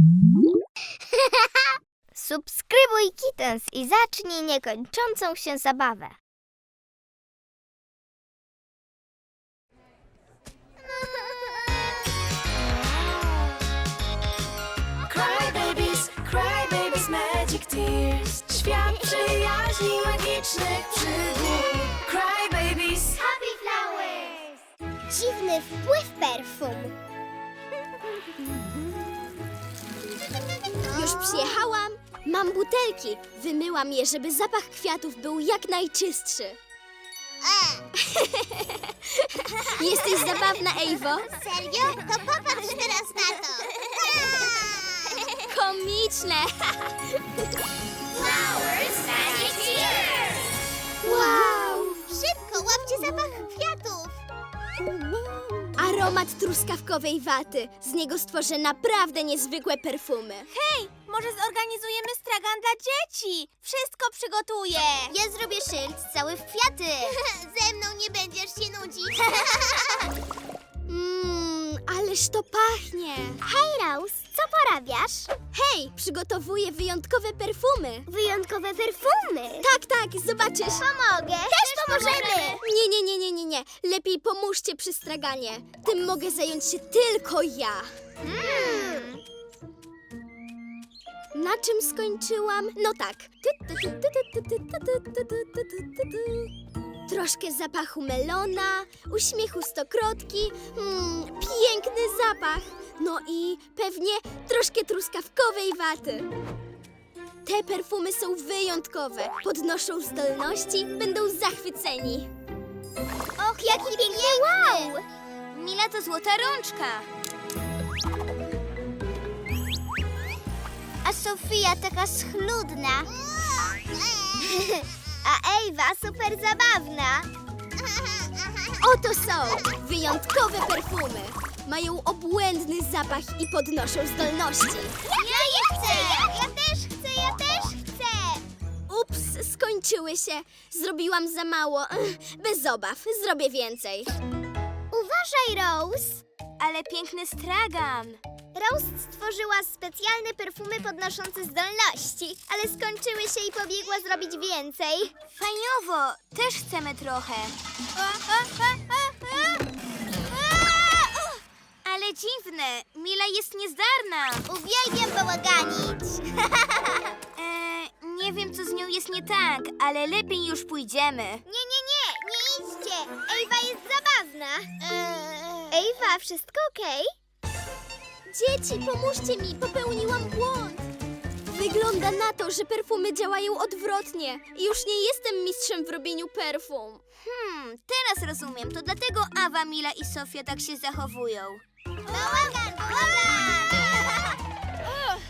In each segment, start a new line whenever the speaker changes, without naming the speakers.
Subskrybuj Kittens i zacznij niekończącą się zabawę.
Cry babies, cry babies, magic tears. Świat przyjaźni magicznych przygód. Cry babies.
Happy Flowers! Dziwny wpływ perfum.
Przyjechałam. Mam butelki. Wymyłam je, żeby zapach kwiatów był jak najczystszy. Jesteś zabawna, Ewo.
Serio? To popatrz teraz na to.
Komiczne.
Flowers Magic Tears!
Wow.
Szybko, łapcie zapach kwiatów.
Aromat truskawkowej waty. Z niego stworzę naprawdę niezwykłe perfumy.
Hej, może zorganizujemy stragan dla dzieci? Wszystko przygotuję.
Ja zrobię szyld cały w kwiaty. Ze mną nie będziesz się nudzić.
Mmm, ależ to pachnie.
Hej, Rose, co porabiasz?
Hej, przygotowuję wyjątkowe perfumy.
Wyjątkowe perfumy.
Tak, tak, zobaczysz.
Pomogę. Też pomożemy.
Nie, nie, nie, nie, nie, nie. Lepiej pomóżcie przy straganie. Tym mogę zająć się tylko ja.
Mm.
Na czym skończyłam? No tak. Troszkę zapachu melona, uśmiechu stokrotki, mm, piękny zapach. No i pewnie troszkę truskawkowej waty. Te perfumy są wyjątkowe, podnoszą zdolności, będą zachwyceni.
Och, jaki piękny wow.
Mila to złota rączka.
Sofia taka schludna. A Ewa super zabawna.
Oto są wyjątkowe perfumy. Mają obłędny zapach i podnoszą zdolności.
Ja je chcę! Ja, ja też chcę, ja też chcę!
Ups, skończyły się. Zrobiłam za mało. Bez obaw, zrobię więcej.
Uważaj, Rose!
Ale piękny stragan.
Rose stworzyła specjalne perfumy podnoszące zdolności, ale skończyły się i pobiegła zrobić więcej.
Fajnowo, też chcemy trochę. Ale dziwne, Mila jest niezdarna.
Uwielbiam bałaganić.
E, nie wiem, co z nią jest nie tak, ale lepiej już pójdziemy.
Nie, nie, nie, nie idźcie! Ewa jest zabawna. Ewa, wszystko okej?
Dzieci, pomóżcie mi, popełniłam błąd. Wygląda na to, że perfumy działają odwrotnie. I już nie jestem mistrzem w robieniu perfum.
Hmm, teraz rozumiem. To dlatego Awa, Mila i Sofia tak się zachowują.
Bałagan, bałagan!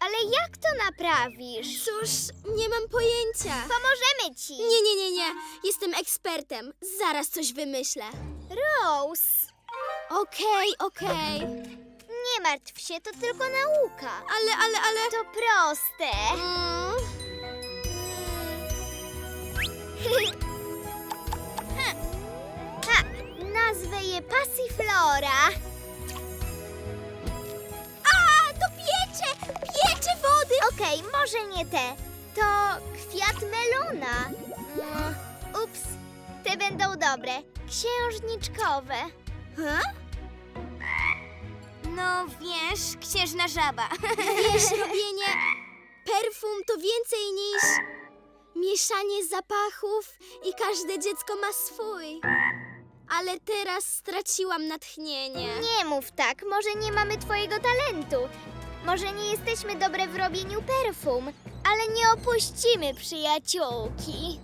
Ale jak to naprawisz?
Cóż, nie mam pojęcia.
Pomożemy ci!
Nie, nie, nie, nie. Jestem ekspertem. Zaraz coś wymyślę.
Rose!
Okej, okej.
Nie martw się, to tylko nauka.
Ale, ale, ale...
To proste.
Mm.
Ha, nazwę je Passiflora.
A, to piecze! Piecze wody!
Okej, może nie te. To kwiat melona. Mm, ups, te będą dobre. Księżniczkowe.
No wiesz, księżna żaba.
Wiesz, robienie perfum to więcej niż mieszanie zapachów i każde dziecko ma swój. Ale teraz straciłam natchnienie.
Nie mów tak, może nie mamy twojego talentu. Może nie jesteśmy dobre w robieniu perfum, ale nie opuścimy przyjaciółki.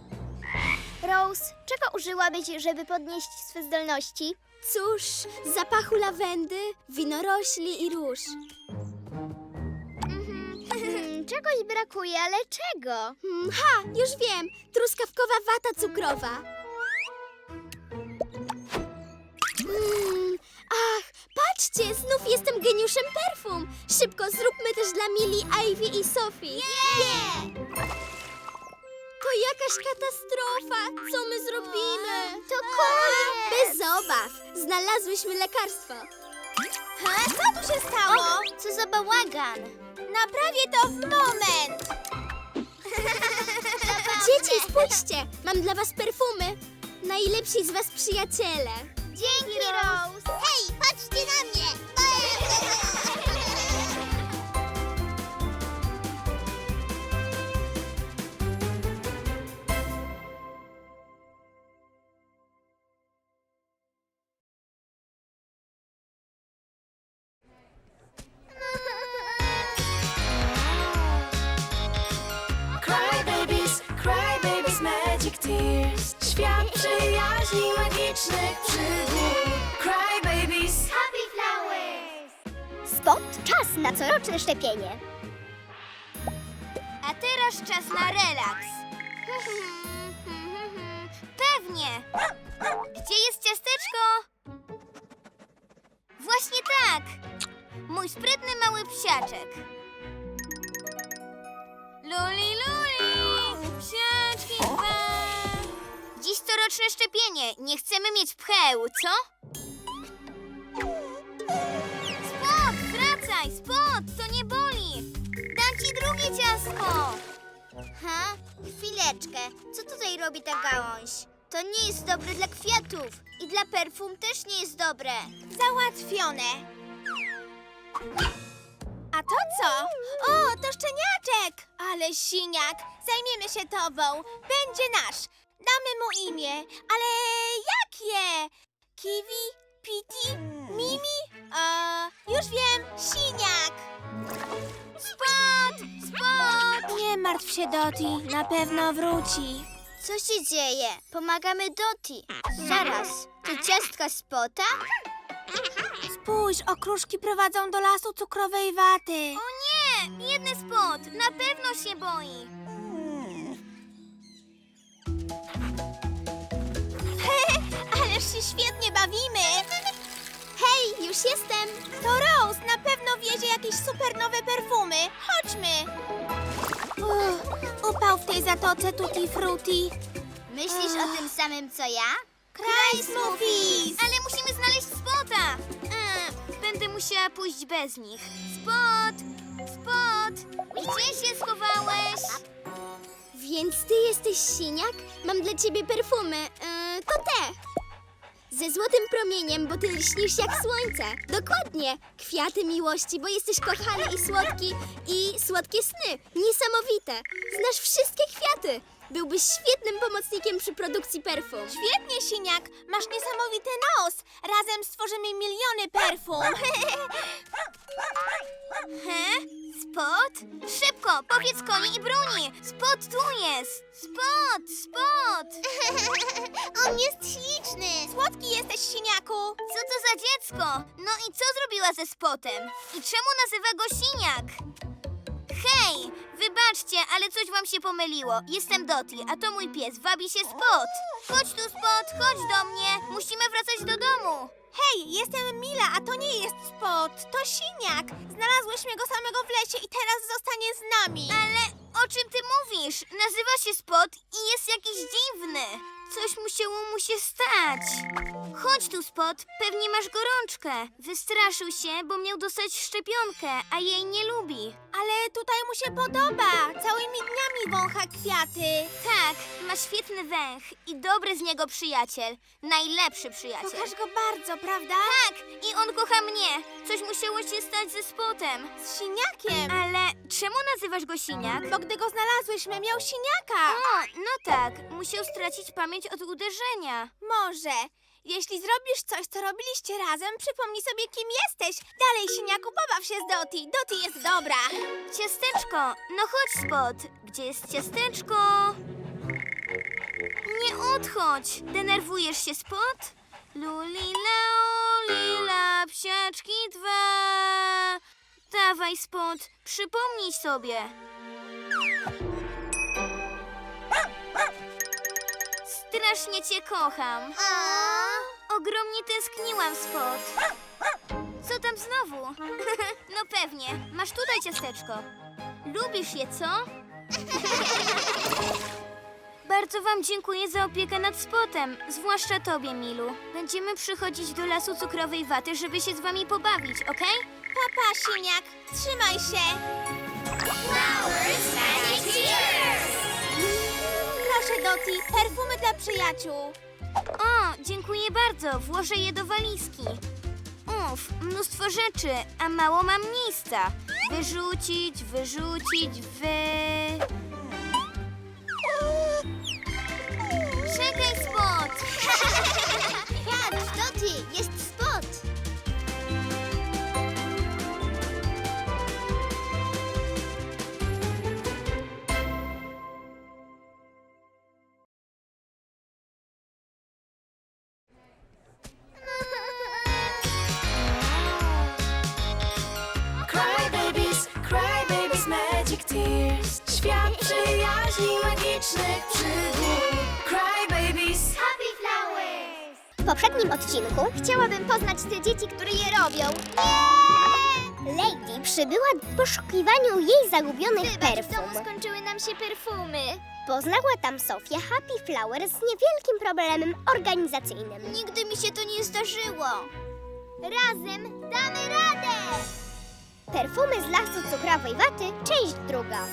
Rose, czego użyłabyś, żeby podnieść swe zdolności?
Cóż, zapachu lawendy, winorośli i róż.
Hmm, czegoś brakuje, ale czego?
Hmm, ha, już wiem. Truskawkowa wata cukrowa. Mm, ach, patrzcie, znów jestem geniuszem perfum. Szybko zróbmy też dla Mili, Ivy i Sophie.
Nie!
Jakaś katastrofa. Co my zrobimy?
To koniec!
Bez obaw. Znalazłyśmy lekarstwo.
Ha? Co tu się stało?
Co za bałagan!
Naprawię to w moment! Dzieci, spójrzcie! Mam dla was perfumy. Najlepsi z was przyjaciele.
Dzięki, Rose! Hej,
tears. Świat przyjaźni magicznych przygód. Cry babies.
Happy Flowers! Spot, czas na coroczne szczepienie.
A teraz czas na relaks. Pewnie. Gdzie jest ciasteczko? Właśnie tak. Mój sprytny mały psiaczek. Luli, luli, Dziś coroczne szczepienie. Nie chcemy mieć pcheł, co? Spot, wracaj, spot, to nie boli. Dam ci drugie ciastko.
Ha? Chwileczkę. Co tutaj robi ta gałąź? To nie jest dobre dla kwiatów. I dla perfum też nie jest dobre.
Załatwione. A to co? O, to szczeniaczek! Ale siniak, zajmiemy się tobą. Będzie nasz. Damy mu imię. Ale jakie? Kiwi? Piti? Mimi? A, już wiem, siniak.
Spot, spot.
Nie martw się, Doti. Na pewno wróci.
Co się dzieje? Pomagamy Doti. Zaraz, to ciastka spota?
Spójrz, okruszki prowadzą do lasu cukrowej waty.
O nie, biedny spot, na pewno się boi.
Się świetnie bawimy! Hej, już jestem! To Rose, na pewno wiezie jakieś super nowe perfumy. Chodźmy! Uff, upał w tej zatoce Tutti Frutti.
Myślisz o tym samym co ja?
Kraj Smoothies!
Ale musimy znaleźć spota. E, będę musiała pójść bez nich. Spot, spot, gdzie się schowałeś?
Więc ty jesteś siniak? Mam dla ciebie perfumy. Yy, to te! Ze złotym promieniem, bo ty lśnisz jak słońce. Dokładnie. Kwiaty miłości, bo jesteś kochany i słodki. I słodkie sny. Niesamowite. Znasz wszystkie kwiaty. Byłbyś świetnym pomocnikiem przy produkcji perfum. Świetnie, siniak. Masz niesamowity nos. Razem stworzymy miliony perfum.
Spot? Szybko, powiedz koni i bruni. Spot tu jest. Spot, spot.
On jest śliczny.
Słodki jesteś, siniaku.
Co to za dziecko? No i co zrobiła ze spotem? I czemu nazywa go siniak? Hej, wybaczcie, ale coś wam się pomyliło. Jestem Doti, a to mój pies, wabi się Spot. Chodź tu, Spot, chodź do mnie. Musimy wracać do domu.
Hej, jestem Mila, a to nie jest Spot, to siniak. Znalazłyśmy go samego w lesie i teraz zostanie z nami.
Ale o czym ty mówisz? Nazywa się Spot i jest jakiś dziwny. Coś musiało mu się stać. Chodź tu, Spot, pewnie masz gorączkę. Wystraszył się, bo miał dostać szczepionkę, a jej nie lubi.
Ale tutaj mu się podoba. Całymi dniami wącha kwiaty.
Tak, ma świetny węch i dobry z niego przyjaciel. Najlepszy przyjaciel.
Kochasz go bardzo, prawda?
Tak, i on kocha mnie. Coś musiało się stać ze Spotem.
Z siniakiem.
Ale czemu nazywasz go Siniak?
Bo gdy go znalazłyśmy, miał siniaka.
O, no tak, musiał stracić pamięć od uderzenia.
Może. Jeśli zrobisz coś, co robiliście razem, przypomnij sobie, kim jesteś. Dalej, siniaku, pobaw się z Doti. Doti jest dobra.
Ciasteczko, no chodź Spot. Gdzie jest ciasteczko? Nie odchodź. Denerwujesz się Spot? Lulila, lila, psiaczki dwa. Dawaj Spot, przypomnij sobie. Strasznie cię kocham. Ogromnie tęskniłam, Spot. Co tam znowu? no pewnie. Masz tutaj ciasteczko. Lubisz je, co? Bardzo wam dziękuję za opiekę nad spotem, zwłaszcza tobie, Milu. Będziemy przychodzić do lasu cukrowej waty, żeby się z wami pobawić, okej?
Papa, Siniak, trzymaj się! Proszę, Doti, perfumy dla przyjaciół.
O, dziękuję bardzo, włożę je do walizki. Uf, mnóstwo rzeczy, a mało mam miejsca. Wyrzucić, wyrzucić, wy... Czekaj, Spot!
Patrz, Doti, jest
tears. Świat przyjaźni magicznych przygód. Cry babies.
Happy Flowers! W poprzednim odcinku chciałabym poznać te dzieci, które je robią. Nie! Lady przybyła w poszukiwaniu jej zagubionych perfum. W domu skończyły nam się perfumy. Poznała tam Sofię Happy Flowers z niewielkim problemem organizacyjnym.
Nigdy mi się to nie zdarzyło.
Razem damy radę! Perfumy z lasu cukrowej waty, część druga.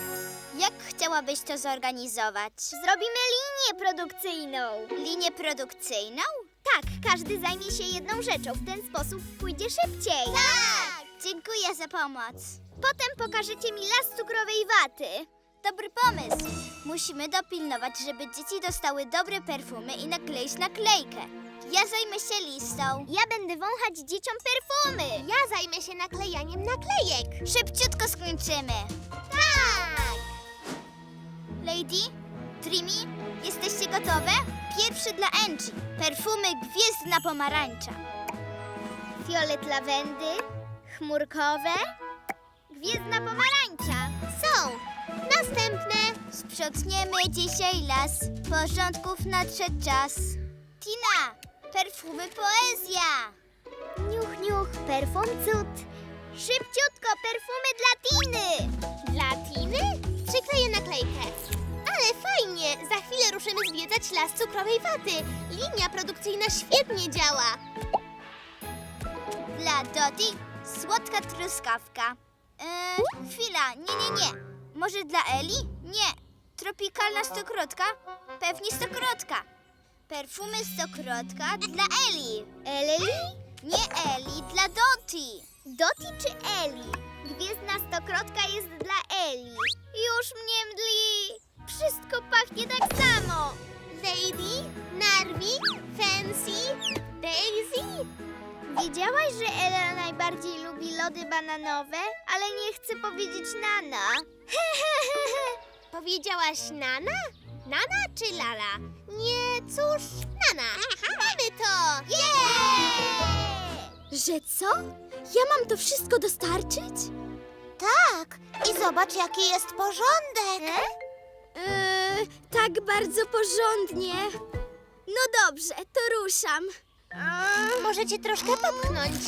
Jak chciałabyś to zorganizować?
Zrobimy linię produkcyjną.
Linię produkcyjną?
Tak, każdy zajmie się jedną rzeczą. W ten sposób pójdzie szybciej.
Tak! Dziękuję za pomoc.
Potem pokażecie mi las cukrowej waty.
Dobry pomysł. Musimy dopilnować, żeby dzieci dostały dobre perfumy i nakleić naklejkę. Ja zajmę się listą.
Ja będę wąchać dzieciom perfumy.
Ja zajmę się naklejaniem naklejek. Szybciutko skończymy.
Tak!
Lady, Trimi, jesteście gotowe? Pierwszy dla Angie. Perfumy Gwiezdna Pomarańcza.
Fiolet lawendy, chmurkowe, gwiezdna pomarańcza.
Są. Następne. Sprzątniemy dzisiaj las. Porządków nadszedł czas. Tina, perfumy poezja.
Niuch, niuch, perfum cud. Szybciutko, perfumy dla Tiny.
Dla Tiny? Przykleję naklejkę. Ale fajnie, za chwilę ruszymy zwiedzać las cukrowej waty. Linia produkcyjna świetnie działa. Dla Doti słodka truskawka. Eee, chwila, nie, nie, nie. Może dla Eli? Nie. Tropikalna stokrotka? Pewnie stokrotka. Perfumy stokrotka dla Eli.
Eli?
Nie Eli, dla Doti.
Doti czy Eli? Gwiezdna stokrotka jest dla Eli. Już mnie mdli. Wszystko pachnie tak samo.
Lady, Narvi, Fancy, Daisy.
Wiedziałaś, że Ela najbardziej lubi lody bananowe, ale nie chce powiedzieć Nana.
Powiedziałaś Nana? Nana czy Lala? Nie, cóż, Nana. Mamy to! Że co? Ja mam to wszystko dostarczyć? Tak. I zobacz, jaki jest porządek. Yy, tak bardzo porządnie. No dobrze, to ruszam. Możecie troszkę popchnąć.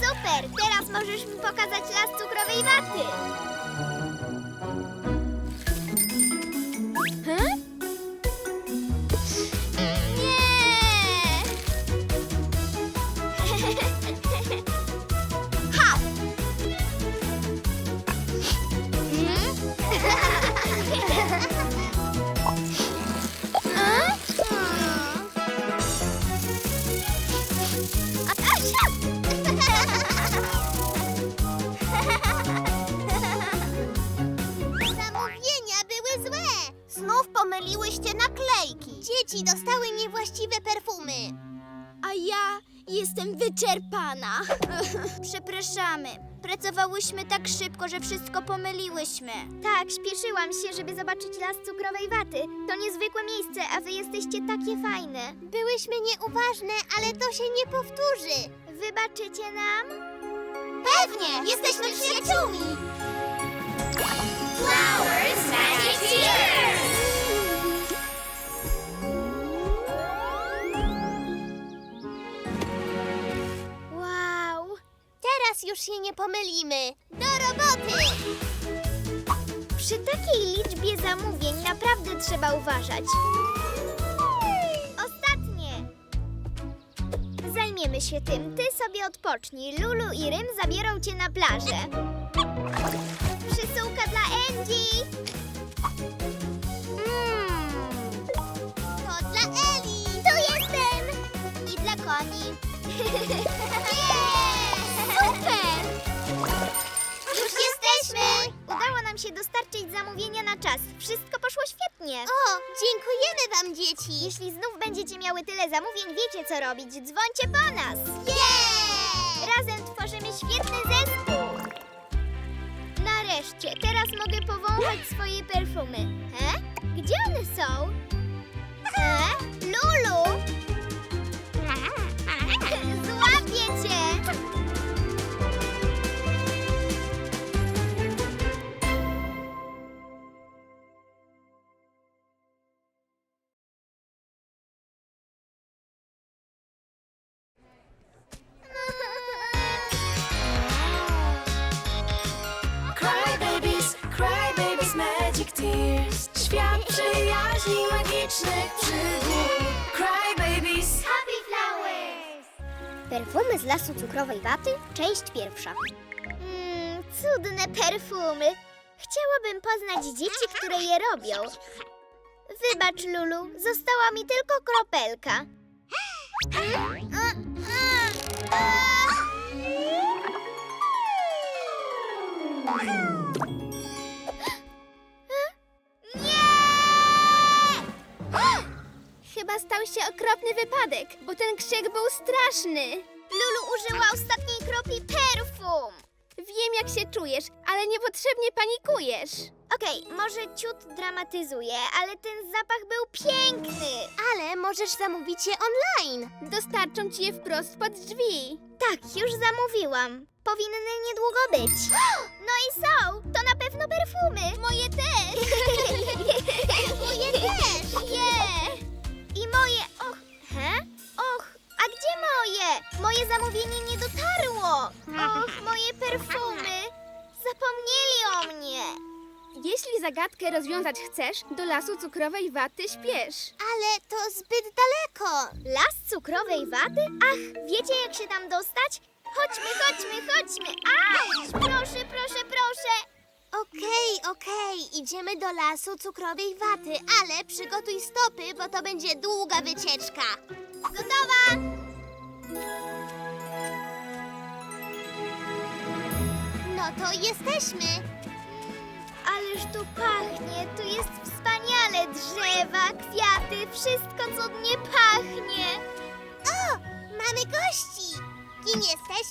Super, teraz możesz mi pokazać las cukrowej waty.
Dzieci dostały niewłaściwe perfumy. A ja jestem wyczerpana. Przepraszamy. Pracowałyśmy tak szybko, że wszystko pomyliłyśmy.
Tak, śpieszyłam się, żeby zobaczyć las cukrowej waty. To niezwykłe miejsce, a wy jesteście takie fajne.
Byłyśmy nieuważne, ale to się nie powtórzy.
Wybaczycie nam?
Pewnie, jesteśmy przyjaciółmi.
Flowers Magic Tears!
Już się nie pomylimy. Do roboty!
Przy takiej liczbie zamówień naprawdę trzeba uważać. Ostatnie. Zajmiemy się tym. Ty sobie odpocznij. Lulu i Rym zabiorą cię na plażę. Przesyłka dla Angie. Się dostarczyć zamówienia na czas. Wszystko poszło świetnie.
O, dziękujemy wam, dzieci!
Jeśli znów będziecie miały tyle zamówień, wiecie co robić. Dzwońcie po nas!
Yeah!
Razem tworzymy świetny zespół! Nareszcie, teraz mogę powąchać swoje perfumy. He? Gdzie one są? He? Lulu!
Przyjaźni, magicznych przygód. Cry babies.
Happy Flowers! Perfumy z lasu cukrowej waty, część pierwsza. Mmm, cudne perfumy. Chciałabym poznać dzieci, które je robią. Wybacz, Lulu, została mi tylko kropelka. Mm,
stał się okropny wypadek, bo ten krzyk był straszny.
Lulu użyła ostatniej kropli perfum.
Wiem, jak się czujesz, ale niepotrzebnie panikujesz.
Okej, może ciut dramatyzuję, ale ten zapach był piękny.
Ale możesz zamówić je online. Dostarczą ci je wprost pod drzwi.
Tak, już zamówiłam. Powinny niedługo być. No i są! To na pewno perfumy. Moje też. moje. Och, he? Och, a gdzie moje? Moje zamówienie nie dotarło. Och, moje perfumy. Zapomnieli o mnie.
Jeśli zagadkę rozwiązać chcesz, do lasu cukrowej waty śpiesz. Ale to zbyt daleko.
Las cukrowej waty? Ach, wiecie jak się tam dostać? Chodźmy, chodźmy, chodźmy. Auć! Proszę, proszę, proszę.
Okej, okej, idziemy do lasu cukrowej waty, ale przygotuj stopy, bo to będzie długa wycieczka.
Gotowa!
No to jesteśmy.
Ależ tu pachnie, tu jest wspaniale. Drzewa, kwiaty, wszystko cudnie pachnie.
O, mamy gości. Kim jesteś?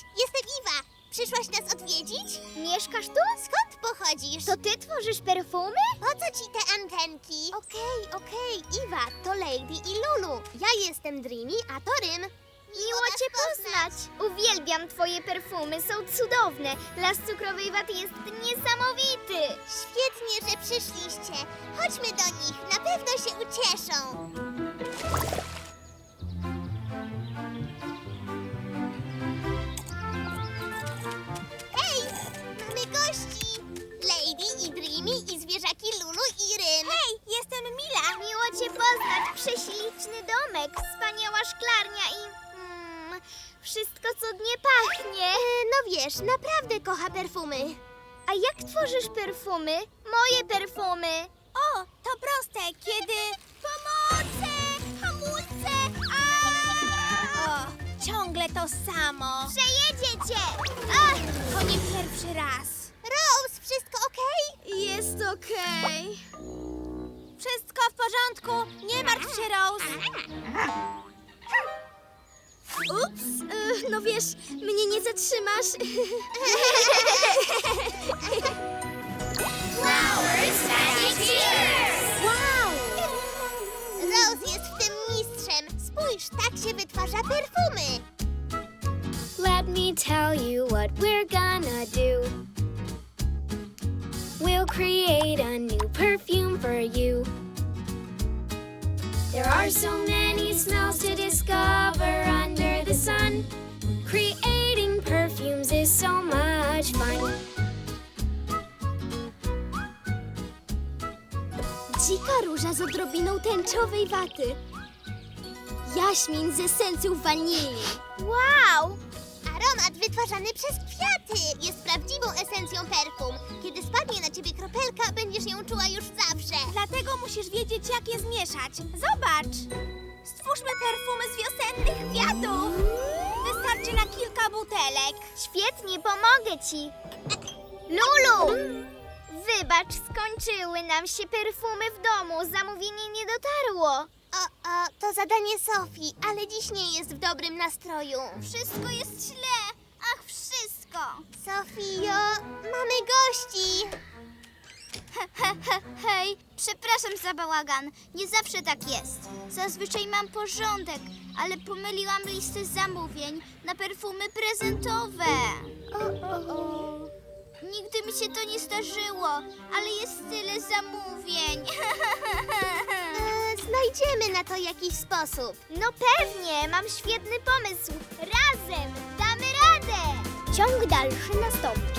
Przyszłaś nas odwiedzić?
Mieszkasz tu?
Skąd pochodzisz?
To ty tworzysz perfumy?
Po co ci te antenki? Okej, okej, Iwa, to Lady i Lulu. Ja jestem Dreamy, a to Rym.
Miło cię poznać. Uwielbiam twoje perfumy, są cudowne. Las cukrowej waty jest niesamowity.
Świetnie, że przyszliście. Chodźmy do nich, na pewno się ucieszą. Zwierzaki Lulu i Rym. Hej, jestem Mila.
Miło cię poznać. Prześliczny domek, wspaniała szklarnia i... Mm, wszystko cudnie pachnie.
no wiesz, naprawdę kocha perfumy.
A jak tworzysz perfumy? Moje perfumy.
O, to proste, kiedy... Pomocy! Hamulce! O, ciągle to samo.
Przejedziecie! Ach!
To nie pierwszy raz. Rose, wszystko okej? Jest okej. Wszystko w porządku. Nie martw się, Rose. Ups, y, no wiesz, mnie nie zatrzymasz.
tęczowej waty. Jaśmin z esencją wanilii.
Wow!
Aromat wytwarzany przez kwiaty jest prawdziwą esencją perfum. Kiedy spadnie na ciebie kropelka, będziesz ją czuła już zawsze.
Dlatego musisz wiedzieć, jak je zmieszać. Zobacz! Stwórzmy perfumy z wiosennych kwiatów. Wystarczy na kilka butelek.
Świetnie, pomogę ci. Lulu! Wybacz, skończyły nam się perfumy w domu. Zamówienie nie dotarło.
O, o, to zadanie Sofii, ale dziś nie jest w dobrym nastroju.
Wszystko jest źle. Ach, wszystko.
Sofio, mamy gości.
Hej, przepraszam za bałagan. Nie zawsze tak jest. Zazwyczaj mam porządek, ale pomyliłam listy zamówień na perfumy prezentowe.
O, o, o.
Nigdy mi się to nie zdarzyło, ale jest tyle zamówień.
E, znajdziemy na to jakiś sposób.
No pewnie, mam świetny pomysł. Razem damy radę! Ciąg dalszy nastąpi.